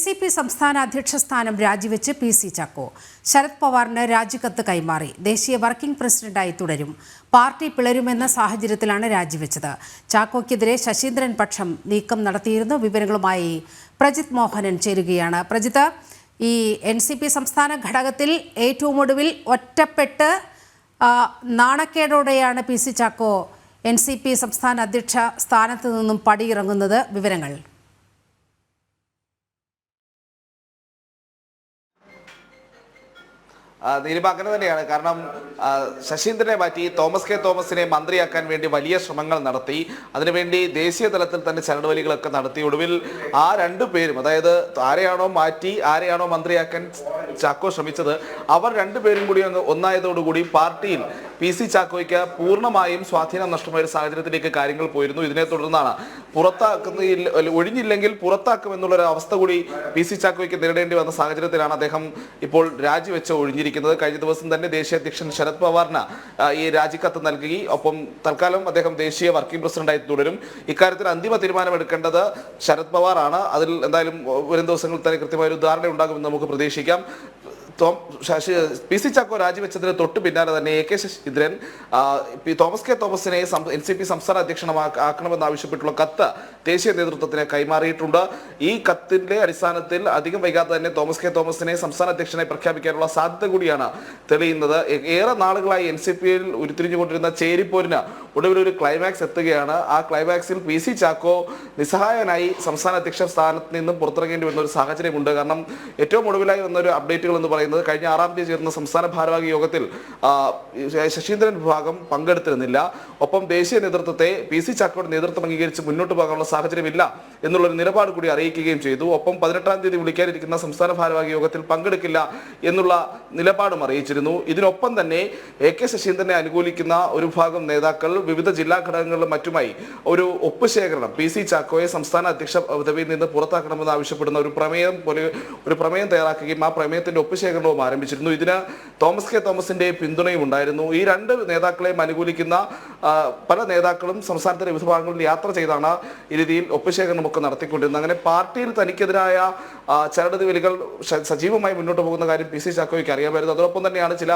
C P സംസ്ഥാന അധ്യക്ഷ സ്ഥാനം രാജിവെച്ച് പി സി ചാക്കോ. ശരത് പവാറിന് രാജിക്കത്ത് കൈമാറി. ദേശീയ വർക്കിംഗ് പ്രസിഡന്റായി തുടരും. പാർട്ടി പിളരുമെന്ന സാഹചര്യത്തിലാണ് രാജിവെച്ചത്. ചാക്കോയ്ക്കെതിരെ ശശീന്ദ്രൻ പക്ഷം നീക്കം നടത്തിയിരുന്നു. വിവരങ്ങളുമായി പ്രജിത് മോഹനൻ ചേരുകയാണ്. പ്രജിത്ത് ഈ എൻ സി പി സംസ്ഥാന ഘടകത്തിൽ ഏറ്റവും ഒടുവിൽ ഒറ്റപ്പെട്ട് നാണക്കേടോടെയാണ് P C Chacko N C P സംസ്ഥാന അധ്യക്ഷ സ്ഥാനത്ത് നിന്നും പടിയിറങ്ങുന്നത്. വിവരങ്ങൾ. നീലിമ അങ്ങനെ തന്നെയാണ്. കാരണം ശശീന്ദ്രനെ മാറ്റി തോമസ് കെ തോമസിനെ മന്ത്രിയാക്കാൻ വേണ്ടി വലിയ ശ്രമങ്ങൾ നടത്തി. അതിനുവേണ്ടി ദേശീയ തലത്തിൽ തന്നെ ചരടുവലികളൊക്കെ നടത്തി. ഒടുവിൽ ആ രണ്ടു പേരും അതായത് ആരെയാണോ മാറ്റി ആരെയാണോ മന്ത്രിയാക്കാൻ ചാക്കോ ശ്രമിച്ചത് അവർ രണ്ടുപേരും കൂടി ഒന്നായതോടുകൂടി പാർട്ടിയിൽ പി സി ചാക്കോയ്ക്ക് പൂർണമായും സ്വാധീനം നഷ്ടമായ ഒരു സാഹചര്യത്തിലേക്ക് കാര്യങ്ങൾ പോയിരുന്നു. ഇതിനെ തുടർന്നാണ് പുറത്താക്കുന്ന ഒഴിഞ്ഞില്ലെങ്കിൽ പുറത്താക്കുമെന്നുള്ള ഒരു അവസ്ഥ കൂടി പി സി ചാക്കോയ്ക്ക് നേരിടേണ്ടി വന്ന സാഹചര്യത്തിലാണ് അദ്ദേഹം ഇപ്പോൾ രാജിവെച്ച് ഒഴിഞ്ഞിരിക്കുന്നത്. കഴിഞ്ഞ ദിവസം തന്നെ ദേശീയ അധ്യക്ഷൻ ശരത് പവാറിന് ഈ രാജിക്കത്ത് നൽകി. ഒപ്പം തൽക്കാലം അദ്ദേഹം ദേശീയ വർക്കിംഗ് പ്രസിഡന്റായി തുടരും. ഇക്കാര്യത്തിൽ അന്തിമ തീരുമാനമെടുക്കേണ്ടത് ശരത് പവാറാണ്. അതിൽ എന്തായാലും വരും ദിവസങ്ങളിൽ തന്നെ കൃത്യമായ ഒരു ഉദാഹരണം ഉണ്ടാകുമെന്ന് നമുക്ക് പ്രതീക്ഷിക്കാം. തോം ശശി പി സി ചാക്കോ രാജിവെച്ചതിന് തൊട്ട് പിന്നാലെ തന്നെ A K Saseendran P- Thomas K തോമസിനെ എൻ സി പി സംസ്ഥാന അധ്യക്ഷനാക്കണമെന്ന് ആവശ്യപ്പെട്ടുള്ള കത്ത് ദേശീയ നേതൃത്വത്തിന് കൈമാറിയിട്ടുണ്ട്. ഈ കത്തിന്റെ അടിസ്ഥാനത്തിൽ അധികം വൈകാതെ തന്നെ തോമസ് കെ തോമസിനെ സംസ്ഥാന അധ്യക്ഷനെ പ്രഖ്യാപിക്കാനുള്ള സാധ്യത കൂടിയാണ് തെളിയുന്നത്. ഏറെ നാളുകളായി എൻ സി പിയിൽ ഉരുത്തിരിഞ്ഞുകൊണ്ടിരുന്ന ചേരിപ്പോരിന് ഒടുവിൽ ഒരു ക്ലൈമാക്സ് എത്തുകയാണ്. ആ ക്ലൈമാക്സിൽ പി സി ചാക്കോ നിസ്സഹായനായി സംസ്ഥാന അധ്യക്ഷ സ്ഥാനത്ത് നിന്നും പുറത്തിറങ്ങേണ്ടി വന്ന ഒരു സാഹചര്യമുണ്ട്. കാരണം ഏറ്റവും ഒടുവിലായി വന്ന ഒരു അപ്ഡേറ്റുകൾ എന്ന് പറയുന്നത് കഴിഞ്ഞ ആറാം തീയതി ചേർന്ന സംസ്ഥാന ഭാരവാഹി യോഗത്തിൽ ശശീന്ദ്രൻ വിഭാഗം പങ്കെടുത്തിരുന്നില്ല. ഒപ്പം ദേശീയ നേതൃത്വത്തെ പി സി ചാക്കോയുടെ നേതൃത്വം അംഗീകരിച്ച് മുന്നോട്ട് പോകാനുള്ള സാഹചര്യമില്ല എന്നുള്ളൊരു നിലപാട് കൂടി അറിയിക്കുകയും ചെയ്തു. ഒപ്പം പതിനെട്ടാം തീയതി വിളിക്കാനിരിക്കുന്ന സംസ്ഥാന ഭാരവാഹി യോഗത്തിൽ പങ്കെടുക്കില്ല എന്നുള്ള നിലപാടും അറിയിച്ചിരുന്നു. ഇതിനൊപ്പം തന്നെ എ കെ ശശീന്ദ്രനെ അനുകൂലിക്കുന്ന ഒരു ഭാഗം നേതാക്കൾ വിവിധ ജില്ലാ ഘടകങ്ങളിലും മറ്റുമായി ഒരു ഒപ്പ് ശേഖരണം പി സി ചാക്കോയെ സംസ്ഥാന അധ്യക്ഷ പദവിയിൽ നിന്ന് പുറത്താക്കണമെന്ന് ആവശ്യപ്പെടുന്ന ഒരു പ്രമേയം പോലെ ഒരു പ്രമേയം തയ്യാറാക്കുകയും ആ പ്രമേയത്തിന്റെ ഒപ്പ് ശേഖരണവും ആരംഭിച്ചിരുന്നു. ഇതിന് തോമസ് കെ തോമസിന്റെ പിന്തുണയും ഉണ്ടായിരുന്നു. ഈ രണ്ട് നേതാക്കളെയും അനുകൂലിക്കുന്ന പല നേതാക്കളും സംസ്ഥാനത്തിന്റെ വിവിധ ഭാഗങ്ങളിൽ യാത്ര ചെയ്താണ് ഈ രീതിയിൽ ഒപ്പുശേഖരണമൊക്കെ നടത്തിക്കൊണ്ടിരുന്നത്. അങ്ങനെ പാർട്ടിയിൽ തനിക്കെതിരായ ചരട് വലികൾ സജീവമായി മുന്നോട്ട് പോകുന്ന കാര്യം പി സി ചാക്കോയ്ക്ക് അറിയാമായിരുന്നു. അതോടൊപ്പം തന്നെയാണ് ചില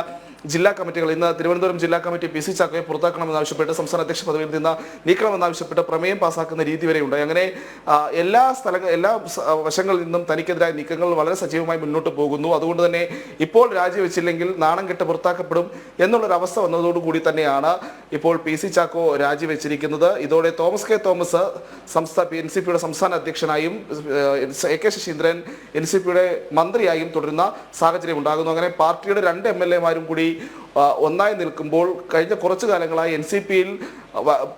ജില്ലാ കമ്മിറ്റികൾ ഇന്ന് തിരുവനന്തപുരം ജില്ലാ കമ്മിറ്റി പി സി ചാക്കോയെ പുറത്താക്കണമെന്നാവശ്യപ്പെട്ട് സംസ്ഥാന അധ്യക്ഷ പദവിയിൽ നിന്ന് നീക്കണമെന്നാവശ്യപ്പെട്ട് പ്രമേയം പാസാക്കുന്ന രീതി വരെ ഉണ്ടായി അങ്ങനെ എല്ലാ സ്ഥല എല്ലാ വശങ്ങളിൽ നിന്നും തനിക്കെതിരായ നീക്കങ്ങൾ വളരെ സജീവമായി മുന്നോട്ട് പോകുന്നു. അതുകൊണ്ട് തന്നെ ഇപ്പോൾ രാജിവെച്ചില്ലെങ്കിൽ നാണം കെട്ട് പുറത്താക്കപ്പെടും എന്നുള്ളൊരു അവസ്ഥ വന്നതോടുകൂടി തന്നെയാണ് ഇപ്പോൾ പി സി ചാക്കോ രാജിവെച്ചിരിക്കുന്നത്. ഇതോടെ തോമസ് കെ തോമസ് സംസ്ഥാന എൻ സി പിയുടെ സംസ്ഥാന അധ്യക്ഷനായും A K Saseendran N C പിയുടെ മന്ത്രിയായും തുടരുന്ന സാഹചര്യം ഉണ്ടാകുന്നു. അങ്ങനെ പാർട്ടിയുടെ രണ്ട് എം എൽ എമാരും കൂടി ഒന്നായി നിൽക്കുമ്പോൾ കഴിഞ്ഞ കുറച്ചു കാലങ്ങളായി എൻ സി പിയിൽ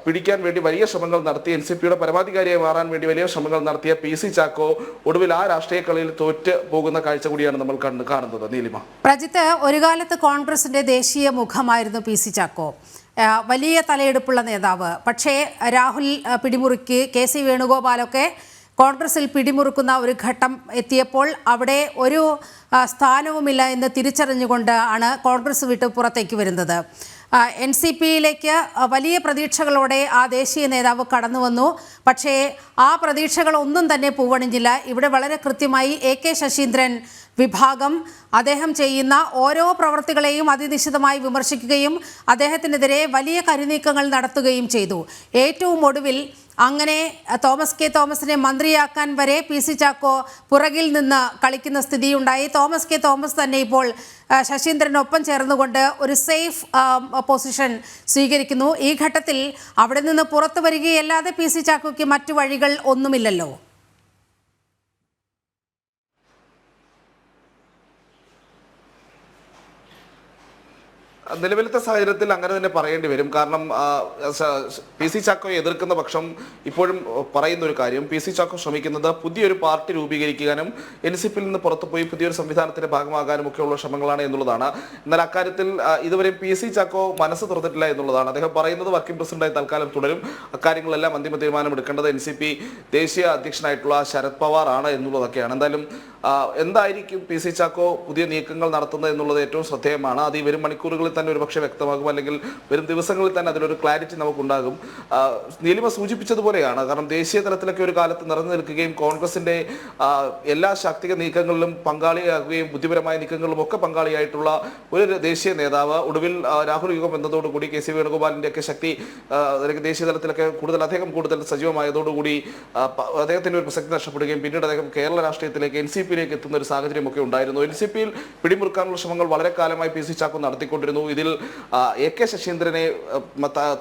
പിടിക്കാൻ വേണ്ടി വലിയ ശ്രമങ്ങൾ നടത്തി എൻ സി പിയുടെ പരമാധികാരിയായി മാറാൻ വേണ്ടി വലിയ ശ്രമങ്ങൾ നടത്തിയ പി സി ചാക്കോ ഒടുവിൽ ആ രാഷ്ട്രീയ കളിയിൽ തോറ്റ് പോകുന്ന കാഴ്ച കൂടിയാണ് നമ്മൾ കാണുന്നത്. നീലിമ. പ്രജിത്ത് ഒരു കാലത്ത് കോൺഗ്രസിന്റെ ദേശീയ മുഖമായിരുന്നു പി സി ചാക്കോ. വലിയ തലയെടുപ്പുള്ള നേതാവ്. പക്ഷേ രാഹുൽ പിടിമുറുക്കി കെ സി വേണുഗോപാലൊക്കെ കോൺഗ്രസിൽ പിടിമുറുക്കുന്ന ഒരു ഘട്ടം എത്തിയപ്പോൾ അവിടെ ഒരു സ്ഥാനവുമില്ല എന്ന് തിരിച്ചറിഞ്ഞുകൊണ്ട് ആണ് കോൺഗ്രസ് വിട്ട് പുറത്തേക്ക് വരുന്നത്. എൻ സി പിയിലേക്ക് വലിയ പ്രതീക്ഷകളോടെ ആ ദേശീയ നേതാവ് കടന്നു വന്നു. പക്ഷേ ആ പ്രതീക്ഷകളൊന്നും തന്നെ പൂവണിഞ്ഞില്ല. ഇവിടെ വളരെ കൃത്യമായി എ കെ ശശീന്ദ്രൻ വിഭാഗം അദ്ദേഹം ചെയ്യുന്ന ഓരോ പ്രവർത്തികളെയും അതിനിശിതമായി വിമർശിക്കുകയും അദ്ദേഹത്തിനെതിരെ വലിയ കരുനീക്കങ്ങൾ നടത്തുകയും ചെയ്തു. ഏറ്റവും ഒടുവിൽ അങ്ങനെ തോമസ് കെ തോമസിനെ മന്ത്രിയാക്കാൻ വരെ പി സി ചാക്കോ പുറകിൽ നിന്ന് കളിക്കുന്ന സ്ഥിതിയുണ്ടായി. തോമസ് കെ തോമസ് തന്നെ ഇപ്പോൾ ശശീന്ദ്രനൊപ്പം ചേർന്നുകൊണ്ട് ഒരു സേഫ് പൊസിഷൻ സ്വീകരിക്കുന്നു. ഈ ഘട്ടത്തിൽ അവിടെ നിന്ന് പുറത്തു വരികയല്ലാതെ പി സി ചാക്കോയ്ക്ക് മറ്റു വഴികൾ ഒന്നുമില്ലല്ലോ. നിലവിലത്തെ സാഹചര്യത്തിൽ അങ്ങനെ തന്നെ പറയേണ്ടി വരും. കാരണം പി സി ചാക്കോയെ എതിർക്കുന്ന പക്ഷം ഇപ്പോഴും പറയുന്ന ഒരു കാര്യം പി സി ചാക്കോ ശ്രമിക്കുന്നത് പുതിയൊരു പാർട്ടി രൂപീകരിക്കാനും എൻ സി പിയിൽ നിന്ന് പുറത്തുപോയി പുതിയൊരു സംവിധാനത്തിന്റെ ഭാഗമാകാനും ഒക്കെയുള്ള ശ്രമങ്ങളാണ് എന്നുള്ളതാണ്. എന്നാൽ അക്കാര്യത്തിൽ ഇതുവരെ പി സി ചാക്കോ മനസ്സ് തുറന്നിട്ടില്ല എന്നുള്ളതാണ്. അദ്ദേഹം പറയുന്നത് വർക്കിംഗ് പ്രസിഡന്റായി തൽക്കാലം തുടരും. അക്കാര്യങ്ങളെല്ലാം അന്തിമ തീരുമാനം എടുക്കേണ്ടത് എൻ സി പി ദേശീയ അധ്യക്ഷനായിട്ടുള്ള ശരത് പവാർ ആണ് എന്നുള്ളതൊക്കെയാണ്. എന്തായാലും എന്തായിരിക്കും പി സി ചാക്കോ പുതിയ നീക്കങ്ങൾ നടത്തുന്നത് എന്നുള്ളത് ഏറ്റവും ശ്രദ്ധേയമാണ്. അത് ഈ വരും മണിക്കൂറുകളിൽ തന്നെ ഒരു പക്ഷേ വ്യക്തമാകും. അല്ലെങ്കിൽ വരും ദിവസങ്ങളിൽ തന്നെ അതിലൊരു ക്ലാരിറ്റി നമുക്കുണ്ടാകും. നീലിമ സൂചിപ്പിച്ചതുപോലെയാണ്. കാരണം ദേശീയ തലത്തിലൊക്കെ ഒരു കാലത്ത് നിറഞ്ഞു നിൽക്കുകയും കോൺഗ്രസിന്റെ എല്ലാ ശാക്തിക നീക്കങ്ങളിലും പങ്കാളിയാകുകയും ബുദ്ധിപരമായ നീക്കങ്ങളിലും ഒക്കെ പങ്കാളിയായിട്ടുള്ള ഒരു ദേശീയ നേതാവ്. ഒടുവിൽ രാഹുൽ യുഗം എന്നതോടുകൂടി കെ സി വേണുഗോപാലിന്റെ ഒക്കെ ശക്തി ദേശീയ തലത്തിലൊക്കെ കൂടുതൽ അദ്ദേഹം കൂടുതൽ സജീവമായതോടുകൂടി അദ്ദേഹത്തിന്റെ ഒരു പ്രസക്തി നഷ്ടപ്പെടുകയും പിന്നീട് അദ്ദേഹം കേരള രാഷ്ട്രീയത്തിലേക്ക് എൻ സി പിയിലേക്ക് എത്തുന്ന ഒരു സാഹചര്യമൊക്കെ ഉണ്ടായിരുന്നു. എൻ സി പിയിൽ പിടിമുറുക്കാനുള്ള ശ്രമങ്ങൾ വളരെ കാലമായി പി സി ചാക്കോ നടത്തിക്കൊണ്ടിരുന്നു. ഇതിൽ എ കെ ശശീന്ദ്രനെ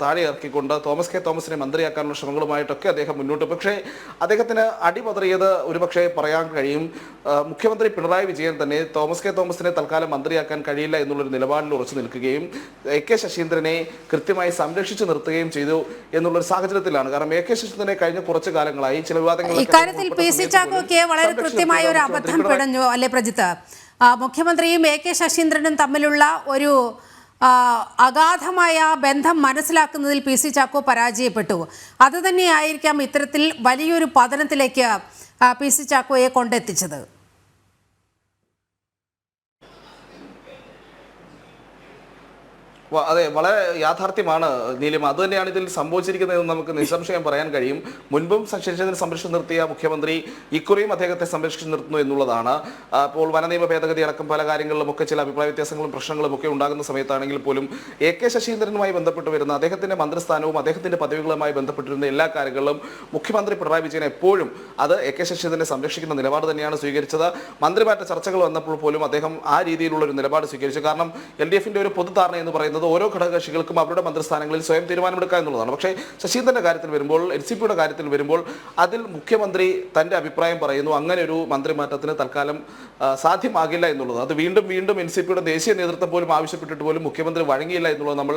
താഴെ ഇറക്കിക്കൊണ്ട് തോമസ് കെ തോമസിനെ മന്ത്രിയാക്കാനുള്ള ശ്രമങ്ങളുമായിട്ടൊക്കെ അദ്ദേഹം മുന്നോട്ട്. പക്ഷേ അദ്ദേഹത്തിന് അടിപതറിയത് ഒരുപക്ഷെ പറയാൻ കഴിയും. മുഖ്യമന്ത്രി പിണറായി വിജയൻ തന്നെ തോമസ് കെ തോമസിനെ തൽക്കാലം മന്ത്രിയാക്കാൻ കഴിയില്ല എന്നുള്ളൊരു നിലപാടിൽ ഉറച്ചു നിൽക്കുകയും എ കെ ശശീന്ദ്രനെ കൃത്യമായി സംരക്ഷിച്ചു നിർത്തുകയും ചെയ്തു എന്നുള്ളൊരു സാഹചര്യത്തിലാണ്. കാരണം എ കെ ശശീന്ദ്രനെ കഴിഞ്ഞ കുറച്ച് കാലങ്ങളായി ചില വിവാദങ്ങൾ ഇക്കാര്യത്തിൽ പി സി ചാക്കോയ്ക്ക് വളരെ കൃത്യമായ ഒരു അബദ്ധം പിടഞ്ഞു അല്ലെ പ്രജിത്ത്? മുഖ്യമന്ത്രിയും എ കെ ശശീന്ദ്രനും തമ്മിലുള്ള ഒരു അഗാധമായ ബന്ധം മനസ്സിലാക്കുന്നതിൽ പി സി ചാക്കോ പരാജയപ്പെട്ടു. അത് തന്നെയായിരിക്കാം ഇത്തരത്തിൽ വലിയൊരു പതനത്തിലേക്ക് പി സി ചാക്കോയെ കൊണ്ടെത്തിച്ചത്. അതെ വളരെ യാഥാർത്ഥ്യമാണ് നീലിമ. അത് തന്നെയാണ് ഇതിൽ സംഭവിച്ചിരിക്കുന്നതെന്ന് നമുക്ക് നിസ്സംശയം പറയാൻ കഴിയും. മുൻപും ശശീന്ദ്രനെ സംരക്ഷിച്ചു നിർത്തിയ മുഖ്യമന്ത്രി ഇക്കുറിയും അദ്ദേഹത്തെ സംരക്ഷിച്ചു നിർത്തുന്നു എന്നുള്ളതാണ്. അപ്പോൾ വനനിയമ ഭേദഗതി അടക്കം പല കാര്യങ്ങളിലും ഒക്കെ ചില അഭിപ്രായ വ്യത്യാസങ്ങളും പ്രശ്നങ്ങളും ഒക്കെ ഉണ്ടാകുന്ന സമയത്താണെങ്കിൽ പോലും എ കെ ശശീന്ദ്രനുമായി ബന്ധപ്പെട്ട് വരുന്ന അദ്ദേഹത്തിന്റെ മന്ത്രിസ്ഥാനവും അദ്ദേഹത്തിന്റെ പദവികളുമായി ബന്ധപ്പെട്ടിരുന്ന എല്ലാ കാര്യങ്ങളിലും മുഖ്യമന്ത്രി പിണറായി വിജയൻ എപ്പോഴും അത് എ കെ ശശീന്ദ്രനെ സംരക്ഷിക്കുന്ന നിലപാട് തന്നെയാണ് സ്വീകരിച്ചത്. മന്ത്രിമാരുടെ ചർച്ചകൾ വന്നപ്പോൾ പോലും അദ്ദേഹം ആ രീതിയിലുള്ള ഒരു നിലപാട് സ്വീകരിച്ചു. കാരണം എൽ ഡി എഫിന്റെ ഒരു പൊതുധാരണ എന്ന് പറയുന്നത് ഓരോ ഘടകകക്ഷികൾക്കും അവരുടെ മന്ത്രിസ്ഥാനങ്ങളിൽ സ്വയം തീരുമാനമെടുക്കുക എന്നുള്ളതാണ്. പക്ഷേ ശശീന്ദ്രന്റെ കാര്യത്തിൽ വരുമ്പോൾ എൻ സി പിയുടെ കാര്യത്തിൽ വരുമ്പോൾ അതിൽ മുഖ്യമന്ത്രി തന്റെ അഭിപ്രായം പറയുന്നു അങ്ങനെ ഒരു മന്ത്രിമാറ്റത്തിന് തൽക്കാലം സാധ്യമാകില്ല എന്നുള്ളത്. അത് വീണ്ടും വീണ്ടും എൻ സി പിയുടെ ദേശീയ നേതൃത്വം പോലും ആവശ്യപ്പെട്ടിട്ട് പോലും മുഖ്യമന്ത്രി വഴങ്ങിയില്ല എന്നുള്ളത് നമ്മൾ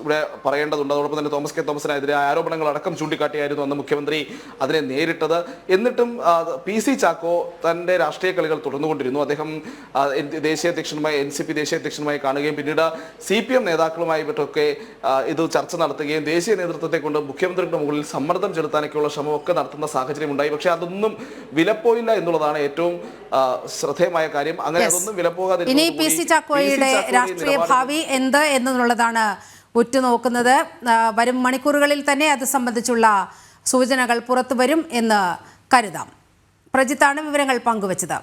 ഇവിടെ പറയേണ്ടതുണ്ട്. അതോടൊപ്പം തന്നെ തോമസ് കെ. തോമസിനെതിരെ ആരോപണങ്ങൾ അടക്കം ചൂണ്ടിക്കാട്ടിയായിരുന്നു അന്ന് മുഖ്യമന്ത്രി അതിനെ നേരിട്ടത്. എന്നിട്ടും പി സി ചാക്കോ തന്റെ രാഷ്ട്രീയ കളികൾ തുടർന്നുകൊണ്ടിരുന്നു. അദ്ദേഹം ദേശീയ അധ്യക്ഷനുമായി എൻ സി പി ദേശീയ അധ്യക്ഷനുമായി കാണുകയും പിന്നീട് സി പി എം നേതാക്കളുമായി മറ്റൊക്കെ ഇത് ചർച്ച നടത്തുകയും ദേശീയ നേതൃത്വത്തെ കൊണ്ട് മുഖ്യമന്ത്രിയുടെ മുകളിൽ സമ്മർദ്ദം ചെലുത്താനൊക്കെയുള്ള ശ്രമമൊക്കെ നടത്തുന്ന സാഹചര്യം ഉണ്ടായി പക്ഷേ അതൊന്നും വിലപ്പോയില്ല എന്നുള്ളതാണ് ഏറ്റവും ശ്രദ്ധേയമായ കാര്യം. അങ്ങനെ അതൊന്നും വിലപ്പോകാതെ ഇനി പി സി ചാക്കോയുടെ രാഷ്ട്രീയ ഭാവി എന്ത് എന്നുള്ളതാണ് ഉറ്റുനോക്കുന്നത്. വരും മണിക്കൂറുകളിൽ തന്നെ അത് സംബന്ധിച്ചുള്ള സൂചനകൾ പുറത്തു വരും എന്ന് കരുതാം. പ്രജിത്താണ് വിവരങ്ങൾ പങ്കുവച്ചത്.